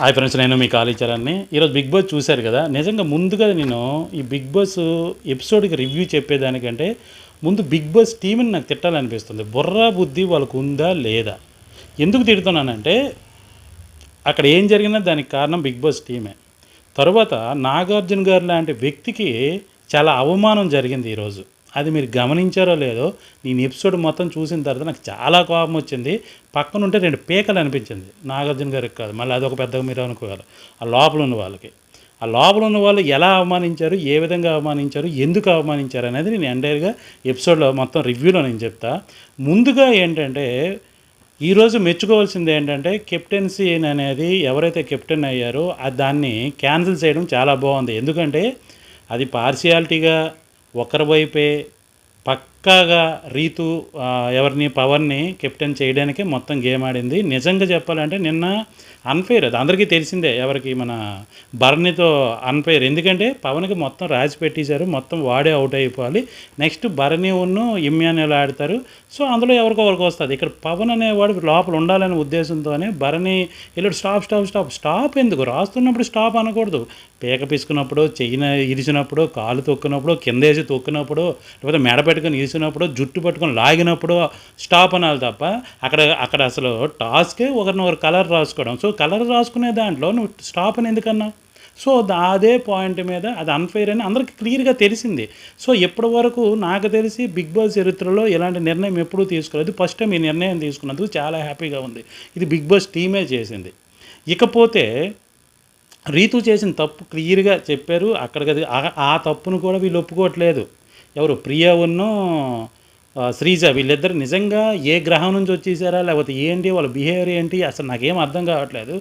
Hi friends నేను మీ కాళీచరాన్ని ఈరోజు big boss చూశారు కదా నిజంగా ముందుగా నేను ఈ బిగ్ బాస్ ఎపిసోడ్కి రివ్యూ చెప్పేదానికంటే ముందు బిగ్ బాస్ టీంని నాకు తిట్టాలనిపిస్తుంది. బుర్రా బుద్ధి వాళ్ళకు ఉందా లేదా? ఎందుకు తిడుతున్నానంటే అక్కడ ఏం జరిగినా దానికి కారణం బిగ్ బాస్ టీమే. తర్వాత నాగార్జున గారు లాంటి వ్యక్తికి చాలా అవమానం జరిగింది ఈరోజు. అది మీరు గమనించారో లేదో నేను ఎపిసోడ్ మొత్తం చూసిన తర్వాత నాకు చాలా కోపం వచ్చింది. పక్కన ఉంటే రెండు పీకలు అనిపించింది. నాగార్జున గారికి కాదు మళ్ళీ అదొక పెద్దగా మీరు అనుకోవాలి. ఆ లోపల ఉన్న వాళ్ళకి. ఆ లోపల ఉన్న వాళ్ళు ఎలా అవమానించారు ఏ విధంగా అవమానించారు ఎందుకు అవమానించారు అనేది నేను ఎంటైర్గా ఎపిసోడ్లో మొత్తం రివ్యూలో నేను చెప్తా. ముందుగా ఏంటంటే ఈరోజు మెచ్చుకోవాల్సింది ఏంటంటే కెప్టెన్సీ అనేది ఎవరైతే కెప్టెన్ అయ్యారో దాన్ని క్యాన్సిల్ చేయడం చాలా బాగుంది. ఎందుకంటే అది పార్షియాలిటీగా ఒకరి వైపే పక్కాగా రీతు ఎవరిని పవర్ని కెప్టెన్ చేయడానికే మొత్తం గేమ్ ఆడింది. నిజంగా చెప్పాలంటే నిన్న అన్ఫైర్ అది. అందరికీ తెలిసిందే ఎవరికి మన భరణితో అన్ఫెయిర్ ఎందుకంటే పవన్కి మొత్తం రాసి పెట్టేశారు మొత్తం వాడే అవుట్ అయిపోవాలి. నెక్స్ట్ భరణి ఉన్ను ఇమ్యాన్యుల్ ఆడతారు? సో అందులో ఎవరికో ఒకరికి వస్తుంది. ఇక్కడ పవన్ అనేవాడు లోపల ఉండాలనే ఉద్దేశంతోనే భరణి ఇలా స్టాప్ స్టాప్ స్టాప్ స్టాప్ ఎందుకు? రాస్తున్నప్పుడు స్టాప్ అనకూడదు. పీక పిసుకున్నప్పుడు చెయ్యిన ఇరిచినప్పుడు కాలు తొక్కినప్పుడు కింద వేసి తొక్కినప్పుడు లేకపోతే మెడ పెట్టుకొని ఇరిచినప్పుడు జుట్టు పట్టుకొని లాగినప్పుడు స్టాప్ అనాలి తప్ప అక్కడ అక్కడ అసలు టాస్కే ఒకరిని ఒకరు కలర్ రాసుకోవడం. సో కలర్ రాసుకునే దాంట్లో నువ్వు స్టాప్ అని ఎందుకన్నావు? సో అదే పాయింట్ మీద అది అన్ఫైర్ అని అందరికీ క్లియర్గా తెలిసింది. సో ఇప్పటి వరకు నాకు తెలిసి బిగ్ బాస్ చరిత్రలో ఇలాంటి నిర్ణయం ఎప్పుడూ తీసుకోలేదు. ఫస్ట్ టైం ఈ నిర్ణయం తీసుకున్నందుకు చాలా హ్యాపీగా ఉంది. ఇది బిగ్ బాస్ టీమే చేసింది. ఇకపోతే రీతు చేసిన తప్పు క్లియర్గా చెప్పారు. అక్కడికి ఆ- ఆ తప్పును కూడా వీళ్ళు ఒప్పుకోవట్లేదు. ఎవరు ప్రియా ఉన్నో శ్రీజ వీళ్ళిద్దరు నిజంగా ఏ గ్రహం నుంచి వచ్చేసారా లేకపోతే ఏంటి వాళ్ళ బిహేవియర్ ఏంటి అసలు నాకేం అర్థం కావట్లేదు.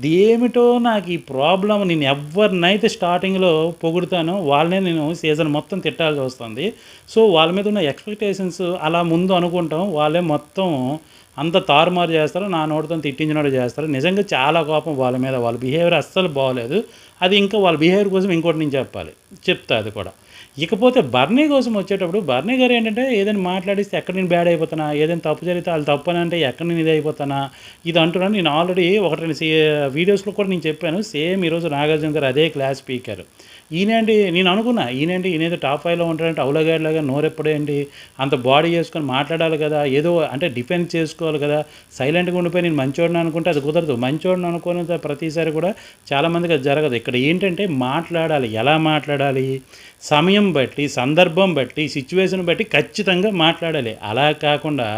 దేమిటో నాకు ఈ ప్రాబ్లం నేను ఎవరినైతే స్టార్టింగ్లో పొగుడుతానో వాళ్ళనే నేను సీజన్ మొత్తం తిట్టాల్సి వస్తుంది. సో వాళ్ళ మీద ఉన్న ఎక్స్పెక్టేషన్స్ అలా ముందు అనుకుంటాం. వాళ్ళే మొత్తం అంత తారుమారు చేస్తారు. నా నోటితో తిట్టించినట్టు చేస్తారు. నిజంగా చాలా కోపం వాళ్ళ మీద. వాళ్ళ బిహేవియర్ అస్సలు బాగోలేదు. అది ఇంకా వాళ్ళ బిహేవియర్ కోసం ఇంకోటి నేను చెప్పాలి. చెప్తా అది కూడా. ఇకపోతే బర్నీ కోసం వచ్చేటప్పుడు బర్నీ గారు ఏంటంటే ఏదైనా మాట్లాడిస్తే ఎక్కడ నేను బ్యాడ్ అయిపోతానా? ఏదైనా తప్పు జరిగితే వాళ్ళు తప్పు అని అంటే ఎక్కడ నేను ఇది అయిపోతానా? ఇది అంటున్నాను. నేను ఆల్రెడీ ఒకటి రెండు వీడియోస్లో కూడా నేను చెప్పాను. సేమ్ ఈరోజు నాగార్జున గారు అదే క్లాస్ స్పీకర్ ఈయనండి నేను అనుకున్నా ఈయనండి ఈయనేదో టాప్ ఫైవ్లో ఉంటాడంటే అవులగాడిలాగా నోరెప్పుడేంటి? అంత బాడీ చేసుకొని మాట్లాడాలి కదా ఏదో అంటే డిఫెన్స్ చేసుకోవాలి కదా సైలెంట్గా ఉండిపోయి నేను మంచోడిని అనుకుంటే అది కుదరదు. మంచోడిని అనుకున్న ప్రతిసారి కూడా చాలామందికి అది జరగదు. ఇక్కడ ఏంటంటే మాట్లాడాలి. ఎలా మాట్లాడాలి? సమయం బట్టి సందర్భం బట్టి సిచ్యువేషన్ బట్టి ఖచ్చితంగా మాట్లాడాలి. అలా కాకుండా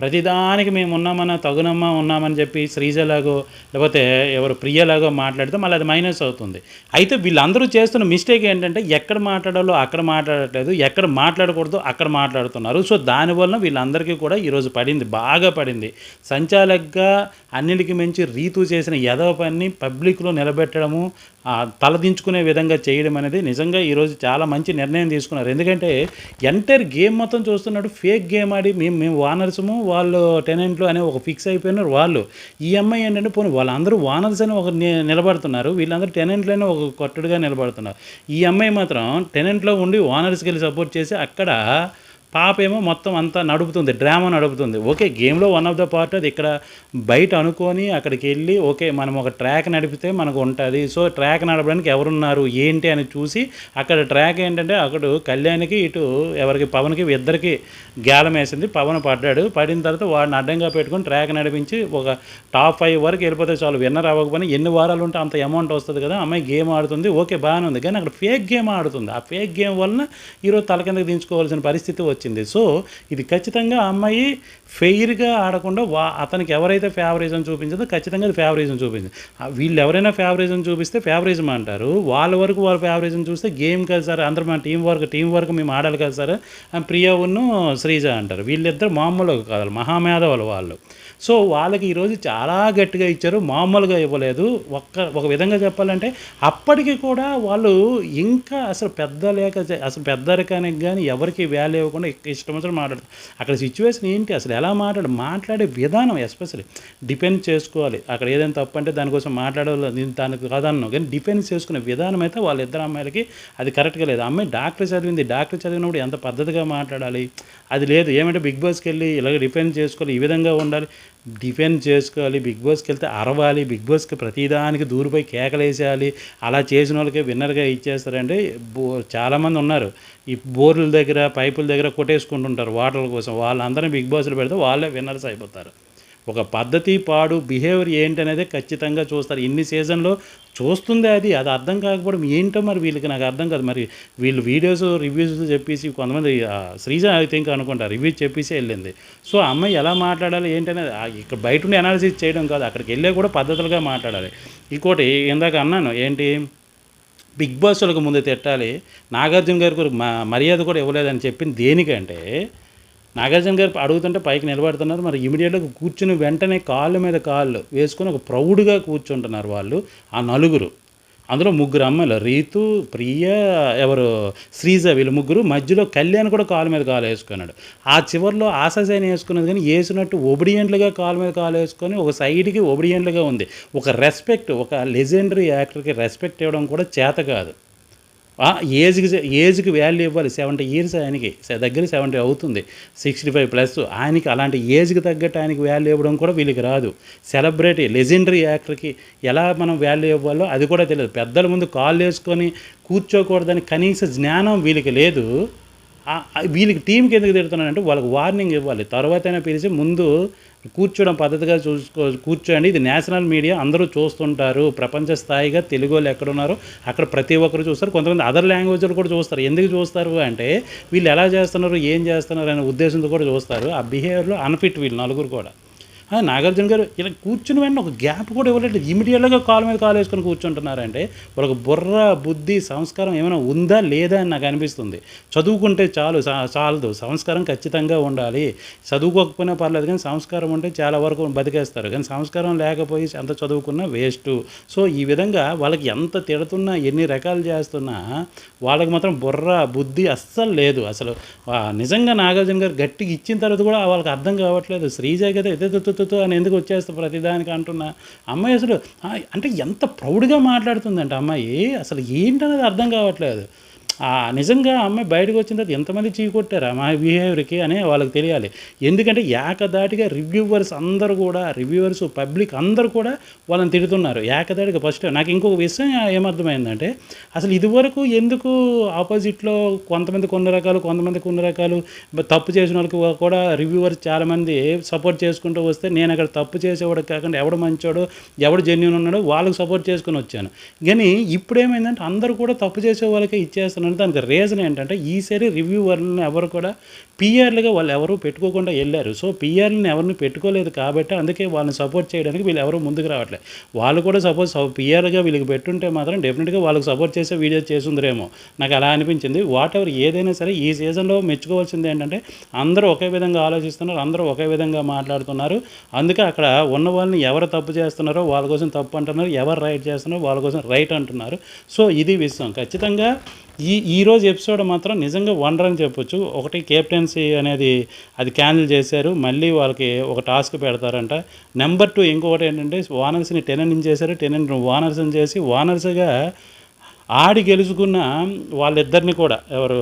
ప్రతిదానికి మేము ఉన్నామన్నా తగునమ్మా ఉన్నామని చెప్పి శ్రీజలాగో లేకపోతే ఎవరు ప్రియలాగో మాట్లాడితే మళ్ళీ అది మైనస్ అవుతుంది. అయితే వీళ్ళందరూ చేస్తున్న మిస్టేక్ ఏంటంటే ఎక్కడ మాట్లాడాలో అక్కడ మాట్లాడట్లేదు ఎక్కడ మాట్లాడకూడదో అక్కడ మాట్లాడుతున్నారు. సో దానివల్ల వీళ్ళందరికీ కూడా ఈరోజు పడింది బాగా పడింది. సంచాలకగా అన్నిటికి మించి రీతు చేసిన యదవ పని పబ్లిక్లో నిలబెట్టడము తలదించుకునే విధంగా చేయడం అనేది నిజంగా ఈరోజు చాలా మంచి నిర్ణయం తీసుకున్నారు. ఎందుకంటే ఎంటైర్ గేమ్ మొత్తం చూస్తున్నాడు ఫేక్ గేమ్ ఆడి మేము మేము వానర్సము వాళ్ళు టెనెంట్లు అనే ఒక ఫిక్స్ అయిపోయినారు వాళ్ళు. ఈ అమ్మాయి ఏంటంటే పోనీ వాళ్ళందరూ వానర్స్ అని ఒక నిలబడుతున్నారు వీళ్ళందరూ టెనెంట్లనే ఒక కొట్టుడుగా నిలబడుతున్నారు. ఈ అమ్మాయి మాత్రం టెనెంట్లో ఉండి వానర్స్కి వెళ్ళి సపోర్ట్ చేసి అక్కడ పాప ఏమో మొత్తం అంతా నడుపుతుంది డ్రామా నడుపుతుంది. ఓకే గేమ్లో వన్ ఆఫ్ ద పార్ట్ అది ఇక్కడ బయట అనుకొని అక్కడికి వెళ్ళి ఓకే మనం ఒక ట్రాక్ నడిపితే మనకు ఉంటుంది. సో ట్రాక్ నడపడానికి ఎవరున్నారు ఏంటి అని చూసి అక్కడ ట్రాక్ ఏంటంటే అక్కడ కళ్యాణ్కి ఇటు ఎవరికి పవన్కి ఇద్దరికి గ్యాలం వేసింది. పవన్ పడ్డాడు. పడిన తర్వాత వాడిని అడ్డంగా పెట్టుకొని ట్రాక్ నడిపించి ఒక టాప్ ఫైవ్ వరకు వెళ్ళిపోతే చాలు విన్నర్ అవ్వకపోయినా ఎన్ని వారాలు ఉంటే అంత అమౌంట్ వస్తుంది కదా అమ్మాయి గేమ్ ఆడుతుంది. ఓకే బాగానే ఉంది. కానీ అక్కడ ఫేక్ గేమ్ ఆడుతుంది. ఆ ఫేక్ గేమ్ వలన ఈరోజు తల కిందకి దించుకోవాల్సిన పరిస్థితి వచ్చింది. సో ఇది ఖచ్చితంగా అమ్మాయి ఫెయిర్గా ఆడకుండా వా అతనికి ఎవరైతే ఫేవరిజం చూపించిందో ఖచ్చితంగా అది ఫేవరిజం చూపించింది. వీళ్ళు ఎవరైనా ఫేవరిజం చూపిస్తే ఫేవరిజం అంటారు. వాళ్ళ వరకు వాళ్ళ ఫేవరిజం చూస్తే గేమ్ కదా సార్ అందరూ మా టీం వర్క్ టీం వర్క్ మేము ఆడాలి కదా సార్ అని శ్రీజ అంటారు. వీళ్ళిద్దరు మామూలుగా కాదు మహామేధవులు వాళ్ళు. సో వాళ్ళకి ఈరోజు చాలా గట్టిగా ఇచ్చారు మామూలుగా ఇవ్వలేదు. ఒక్క ఒక విధంగా చెప్పాలంటే అప్పటికి కూడా వాళ్ళు ఇంకా అసలు పెద్ద లేక అసలు పెద్దరికానికి కానీ ఎవరికి వాల్యూ ఇవ్వకుండా ఇష్టం వచ్చిన మాట్లాడతారు అక్కడ సిచ్యువేషన్ ఏంటి? అసలు ఎలా మాట్లాడు? మాట్లాడే విధానం ఎస్పెషల్లీ డిపెండ్ చేసుకోవాలి. అక్కడ ఏదైనా తప్పు అంటే దానికోసం మాట్లాడాలి నేను దానికి కాదన్నాను కానీ డిపెండ్ చేసుకునే విధానం అయితే వాళ్ళిద్దరు అమ్మాయిలకి అది కరెక్ట్గా లేదు. అమ్మాయి డాక్టర్ చదివింది. డాక్టర్ చదివినప్పుడు ఎంత పద్ధతిగా మాట్లాడాలి? అది లేదు. ఏమంటే బిగ్ బాస్కి వెళ్ళి ఇలాగ డిపెండ్ చేసుకోవాలి. ఈ విధంగా ఉండాలి. డిఫెండ్ చేసుకోవాలి బిగ్ బాస్కి వెళ్తే అరవాలి బిగ్ బాస్కి ప్రతిదానికి దూరిపోయి కేకలేసేయాలి అలా చేసిన వాళ్ళకే విన్నర్గా ఇచ్చేస్తారంటే బో చాలామంది ఉన్నారు. ఈ బోర్ల దగ్గర పైపుల దగ్గర కొట్టేసుకుంటుంటారు వాటర్ కోసం. వాళ్ళందరినీ బిగ్ బాస్లో పెడితే వాళ్ళే విన్నర్స్ అయిపోతారు. ఒక పద్ధతి పాడు బిహేవియర్ ఏంటనేది ఖచ్చితంగా చూస్తారు. ఇన్ని సీజన్లో చూస్తుంది అది. అది అర్థం కాకపోవడం ఏంటో మరి వీళ్ళకి నాకు అర్థం కాదు. మరి వీళ్ళు వీడియోస్ రివ్యూస్ చెప్పేసి కొంతమంది శ్రీజ ఐ థింక్ అనుకుంటా రివ్యూస్ చెప్పేసి వెళ్ళింది. సో ఆ అమ్మాయి ఎలా మాట్లాడాలి ఏంటనేది ఇక్కడ బయట ఉండి అనాలిసిస్ చేయడం కాదు. అక్కడికి వెళ్ళే కూడా పద్ధతులుగా మాట్లాడాలి. ఇంకోటి ఇందాక అన్నాను ఏంటి? బిగ్ బాస్లకు ముందు తిట్టాలి. నాగార్జున గారికి మర్యాద కూడా ఇవ్వలేదని చెప్పింది దేనికంటే నాగార్జున గారు అడుగుతుంటే పైకి నిలబడుతున్నారు. మరి ఇమీడియట్గా కూర్చుని వెంటనే కాళ్ళ మీద కాళ్ళు వేసుకొని ఒక ప్రౌడ్గా కూర్చుంటున్నారు వాళ్ళు ఆ నలుగురు. అందులో ముగ్గురు అమ్మాయిలు రీతు ప్రియ ఎవరు శ్రీజ వీళ్ళు ముగ్గురు. మధ్యలో కళ్యాణ్ కూడా కాలు మీద కాలు వేసుకున్నాడు. ఆ చివరిలో ఆశాజైన వేసుకున్నది కానీ వేసినట్టు ఒబిడియంట్లుగా కాలు మీద కాలు వేసుకొని ఒక సైడ్కి ఒబిడియంట్లుగా ఉంది. ఒక రెస్పెక్ట్ ఒక లెజెండరీ యాక్టర్కి రెస్పెక్ట్ ఇవ్వడం కూడా చేత కాదు. ఏజ్కి ఏజ్కి వాల్యూ ఇవ్వాలి. సెవెంటీ ఇయర్స్ ఆయనకి. దగ్గర సెవెంటీ అవుతుంది. సిక్స్టీ ఫైవ్ ప్లస్ ఆయనకి అలాంటి ఏజ్కి తగ్గట్టు ఆయనకి వాల్యూ ఇవ్వడం కూడా వీళ్ళకి రాదు. సెలబ్రిటీ లెజెండరీ యాక్టర్కి ఎలా మనం వాల్యూ ఇవ్వాలో అది కూడా తెలియదు. పెద్దల ముందు కాల్ వేసుకొని కూర్చోకూడదని కనీస జ్ఞానం వీళ్ళకి లేదు. వీళ్ళకి టీంకి ఎందుకు తిడుతున్నానంటే వాళ్ళకి వార్నింగ్ ఇవ్వాలి. తర్వాతైనా పిలిచి ముందు కూర్చోవడం పద్ధతిగా చూసుకో కూర్చోండి. ఇది నేషనల్ మీడియా. అందరూ చూస్తుంటారు. ప్రపంచ స్థాయిగా తెలుగు వాళ్ళు ఎక్కడున్నారో అక్కడ ప్రతి ఒక్కరు చూస్తారు. కొంతమంది అదర్ లాంగ్వేజ్లు కూడా చూస్తారు. ఎందుకు చూస్తారు అంటే వీళ్ళు ఎలా చేస్తున్నారు ఏం చేస్తున్నారు అనే ఉద్దేశంతో కూడా చూస్తారు. ఆ బిహేవియర్లో అన్ఫిట్ వీళ్ళు నలుగురు కూడా. నాగార్జున గారు ఇలా కూర్చుని వెంటనే ఒక గ్యాప్ కూడా ఇవ్వలేదు. ఇమీడియట్గా కాలు మీద కాలు వేసుకొని కూర్చుంటున్నారంటే వాళ్ళకి బుర్ర బుద్ధి సంస్కారం ఏమైనా ఉందా లేదా అని నాకు అనిపిస్తుంది. చదువుకుంటే చాలు చాలదు. సంస్కారం ఖచ్చితంగా ఉండాలి. చదువుకోకపోయినా పర్లేదు కానీ సంస్కారం ఉంటే చాలా వరకు బతికేస్తారు. కానీ సంస్కారం లేకపోయి ఎంత చదువుకున్నా వేస్ట్. సో ఈ విధంగా వాళ్ళకి ఎంత తిడుతున్నా ఎన్ని రకాలు చేస్తున్నా వాళ్ళకి మాత్రం బుర్ర బుద్ధి అస్సలు లేదు. అసలు నిజంగా నాగార్జున గారు గట్టిగా ఇచ్చిన తర్వాత కూడా వాళ్ళకి అర్థం కావట్లేదు. శ్రీజ కదా ఎదుతుతుతు అని ఎందుకు వచ్చేస్తా ప్రతిదానికి అంటున్నా. అమ్మాయి అసలు అంటే ఎంత ప్రౌడ్గా మాట్లాడుతుందంటే అమ్మాయి. అసలు ఏంటనేది అర్థం కావట్లేదు. నిజంగా ఆ అమ్మాయి బయటకు వచ్చిన తర్వాత ఎంతమంది చీకొట్టారా మా బిహేవియర్కి అని వాళ్ళకి తెలియాలి. ఎందుకంటే ఏకదాటిగా రివ్యూవర్స్ అందరూ కూడా రివ్యూవర్స్ పబ్లిక్ అందరూ కూడా వాళ్ళని తిడుతున్నారు. ఏకదాటిగా ఫస్ట్ నాకు ఇంకొక విషయం ఏమర్థమైందంటే అసలు ఇదివరకు ఎందుకు ఆపోజిట్లో కొంతమంది కొన్ని రకాలు కొంతమంది కొన్ని రకాలు తప్పు చేసిన వాళ్ళకి కూడా రివ్యూవర్స్ చాలామంది సపోర్ట్ చేసుకుంటూ వస్తే నేను అక్కడ తప్పు చేసేవాడు కాకుండా ఎవడు మంచోడు ఎవడు జెన్యున్ ఉన్నాడో వాళ్ళకి సపోర్ట్ చేసుకుని వచ్చాను. కానీ ఇప్పుడు ఏమైందంటే అందరూ కూడా తప్పు చేసే వాళ్ళకే ఇచ్చేస్తున్నారు. దానికి రీజన్ ఏంటంటే ఈసారి రివ్యూవర్లను ఎవరు కూడా పిఆర్లుగా వాళ్ళు ఎవరు పెట్టుకోకుండా వెళ్ళారు. సో పిఆర్ని ఎవరిని పెట్టుకోలేదు కాబట్టి అందుకే వాళ్ళని సపోర్ట్ చేయడానికి వీళ్ళు ఎవరు ముందుకు రావట్లేదు వాళ్ళు కూడా సపోజ్ పిఆర్గా వీళ్ళకి పెట్టుంటే మాత్రం డెఫినెట్గా వాళ్ళకి సపోర్ట్ చేసే వీడియో చేసుందరేమో నాకు అలా అనిపించింది. వాట్ ఎవర్ ఏదైనా సరే ఈ సీజన్లో మెచ్చుకోవాల్సింది ఏంటంటే అందరూ ఒకే విధంగా ఆలోచిస్తున్నారు అందరూ ఒకే విధంగా మాట్లాడుతున్నారు. అందుకే అక్కడ ఉన్న వాళ్ళని ఎవరు తప్పు చేస్తున్నారో వాళ్ళ కోసం తప్పు అంటున్నారు ఎవరు రైట్ చేస్తున్నారో వాళ్ళ కోసం రైట్ అంటున్నారు. సో ఇది విషయం. ఖచ్చితంగా ఈ ఈరోజు ఎపిసోడ్ మాత్రం నిజంగా వండర్ అని చెప్పొచ్చు. ఒకటి కెప్టెన్ కెప్టెన్సీ అనేది అది క్యాన్సిల్ చేశారు. మళ్ళీ వాళ్ళకి ఒక టాస్క్ పెడతారంట. నెంబర్ టూ ఇంకొకటి ఏంటంటే ఓనర్స్ని టెనెన్ చేశారు టెనెన్ ఓనర్స్ని చేసి ఓనర్స్గా ఆడి గెలుచుకున్న వాళ్ళిద్దరిని కూడా ఎవరు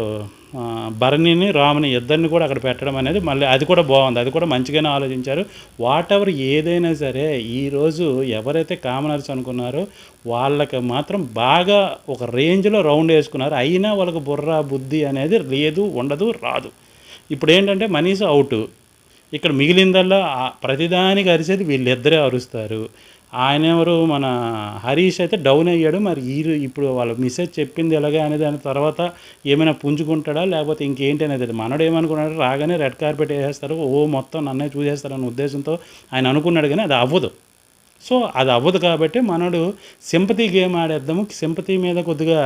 భరణిని రాముని ఇద్దరిని కూడా అక్కడ పెట్టడం అనేది మళ్ళీ అది కూడా బాగుంది. అది కూడా మంచిగానే ఆలోచించారు. వాట్ ఎవర్ ఏదైనా సరే ఈరోజు ఎవరైతే కామనర్స్ అనుకున్నారో వాళ్ళకి మాత్రం బాగా ఒక రేంజ్లో రౌండ్ వేసుకున్నారు. అయినా వాళ్ళకి బుర్ర బుద్ధి అనేది లేదు ఉండదు రాదు. ఇప్పుడు ఏంటంటే మనీష్ అవుట్ ఇక్కడ మిగిలిందల్లా ప్రతిదానికి అరిసేది వీళ్ళిద్దరే అరుస్తారు. ఆయన ఎవరు మన హరీష్ అయితే డౌన్ అయ్యాడు. మరి ఈ ఇప్పుడు వాళ్ళ మెసేజ్ చెప్పింది ఎలాగా అనే దాని తర్వాత ఏమైనా పుంజుకుంటాడా? లేకపోతే ఇంకేంటి అనేది మనడు ఏమనుకున్నాడు? రాగానే రెడ్ కార్పెట్ వేసేస్తారు. ఓ మొత్తం నన్నే చూసేస్తారు అనే ఉద్దేశంతో ఆయన అనుకున్నాడు కానీ అది అవ్వదు. సో అది అవ్వదు కాబట్టి మనడు సింపతి గేమ్ ఆడేద్దాము. సింపతి మీద కొద్దిగా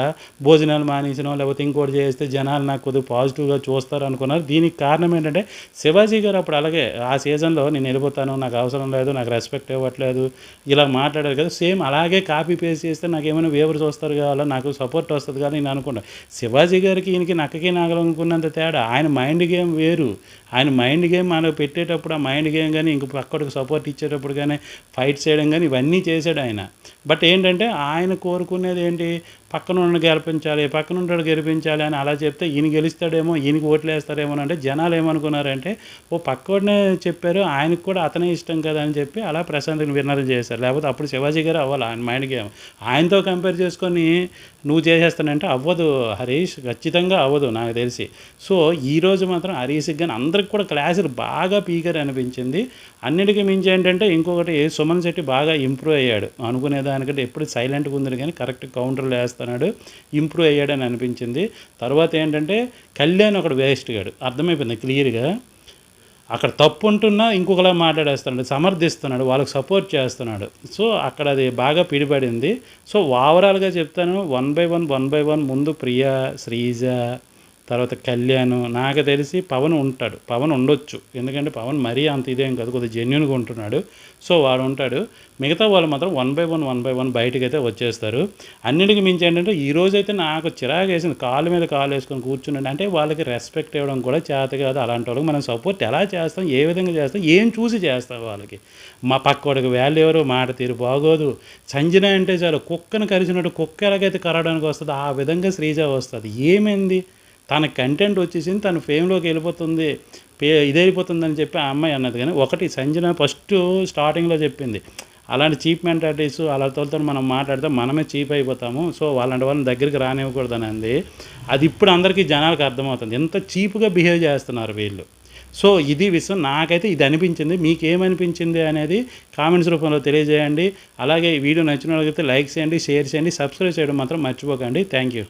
భోజనాలు మానేసినో లేకపోతే ఇంకోటి చేస్తే జనాలు నాకు కొద్దిగా పాజిటివ్గా చూస్తారు అనుకున్నారు. దీనికి కారణం ఏంటంటే శివాజీ గారు అప్పుడు అలాగే ఆ సీజన్లో నేను వెళ్ళిపోతాను నాకు అవసరం లేదు నాకు రెస్పెక్ట్ ఇవ్వట్లేదు ఇలా మాట్లాడారు కదా. సేమ్ అలాగే కాపీ పేస్ట్ చేస్తే నాకు ఏమైనా వేవర్స్ వస్తారు కావాలా నాకు సపోర్ట్ వస్తుంది కానీ నేను అనుకుంటా శివాజీ గారికి ఈయనకి నక్కకి నాగలనుకున్నంత తేడా. ఆయన మైండ్ గేమ్ వేరు. ఆయన మైండ్ గేమ్ మనం పెట్టేటప్పుడు ఆ మైండ్ గేమ్ కానీ ఇంక పక్కడికి సపోర్ట్ ఇచ్చేటప్పుడు కానీ ఫైట్ చేయడం కానీ ఇవన్నీ చేశాడు ఆయన. బట్ ఏంటంటే ఆయన కోరుకునేది ఏంటి? పక్కన గెలిపించాలి పక్కన గెలిపించాలి అని అలా చెప్తే ఈయన గెలుస్తాడేమో ఈయనకి ఓట్లు వేస్తారేమో అంటే జనాలు ఏమనుకున్నారంటే ఓ పక్కనే చెప్పారు ఆయనకు కూడా అతనే ఇష్టం కదా అని చెప్పి అలా ప్రశాంత్ని విన్నరం చేశారు. లేకపోతే అప్పుడు శివాజీ గారు అవ్వాలి? ఆయన మైండ్ గేమ్. ఆయనతో కంపేర్ చేసుకొని నువ్వు చేసేస్తానంటే అవ్వదు హరీష్ ఖచ్చితంగా అవ్వదు నాకు తెలిసి. సో ఈరోజు మాత్రం హరీష్ కానీ అందరికి కూడా క్లాసులు బాగా పీకర్ అనిపించింది. అన్నిటికీ మించి ఏంటంటే ఇంకొకటి సుమన్ శెట్టి బాగా ఇంప్రూవ్ అయ్యాడు. అనుకునే దానికంటే ఎప్పుడు సైలెంట్గా ఉంది కానీ కరెక్ట్ కౌంటర్లు చేస్తున్నాడు ఇంప్రూవ్ అయ్యాడని అనిపించింది. తర్వాత ఏంటంటే కళ్యాణ్ ఒకడు వేస్ట్ గాడు. అర్థమైపోయింది? క్లియర్గా? అక్కడ తప్పు ఉంటున్నా ఇంకొకలా మాట్లాడేస్తున్నాడు సమర్థిస్తున్నాడు వాళ్ళకి సపోర్ట్ చేస్తున్నాడు. సో అక్కడ అది బాగా పిడిపడింది. సో ఓవరాల్గా చెప్తాను one by one one by one ముందు ప్రియా శ్రీజ తర్వాత కళ్యాణ్ నాకు తెలిసి పవన్ ఉంటాడు. పవన్ ఉండొచ్చు. ఎందుకంటే పవన్ మరీ అంత ఇదేం కాదు కొద్దిగా జెన్యున్గా ఉంటున్నాడు. సో వాడు ఉంటాడు. మిగతా వాళ్ళు మాత్రం one by one one by one బయటకు అయితే వచ్చేస్తారు. అన్నిటికీ మించి ఏంటంటే ఈ రోజైతే నాకు చిరాకు వేసింది. కాలు మీద కాలు వేసుకొని కూర్చున్నాడు అంటే వాళ్ళకి రెస్పెక్ట్ ఇవ్వడం కూడా చేత కాదు. అలాంటి వాళ్ళకి మనం సపోర్ట్ ఎలా చేస్తాం? ఏ విధంగా చేస్తాం? ఏం చూసి చేస్తాం వాళ్ళకి? మా పక్కోడికి వాల్యూ ఎవరు? మాట తీరు బాగోదు. సంజన అంటే చాలు కుక్కను కరిచినట్టు కుక్క ఎలాగైతే కరవడానికి వస్తుందో ఆ విధంగా శ్రీజ వస్తుంది. ఏమైంది? తన కంటెంట్ వచ్చేసింది తన ఫేమ్లోకి వెళ్ళిపోతుంది పే ఇదైపోతుందని చెప్పి ఆ అమ్మాయి అన్నది. కానీ ఒకటి సంజన ఫస్ట్ స్టార్టింగ్లో చెప్పింది అలాంటి చీప్ మెంటాలిటీస్ అలాంటితో మనం మాట్లాడితే మనమే చీప్ అయిపోతాము సో వాళ్ళంటి వాళ్ళని దగ్గరికి రానివ్వకూడదని అంది. అది ఇప్పుడు అందరికీ జనాలకు అర్థమవుతుంది. ఎంత చీప్గా బిహేవ్ చేస్తున్నారు వీళ్ళు. సో ఇది విషయం నాకైతే ఇది అనిపించింది. మీకు ఏమనిపించింది అనేది కామెంట్స్ రూపంలో తెలియజేయండి. అలాగే ఈ వీడియో నచ్చిన వాళ్ళకైతే లైక్ చేయండి షేర్ చేయండి సబ్స్క్రైబ్ చేయడం మాత్రం మర్చిపోకండి. Thank you.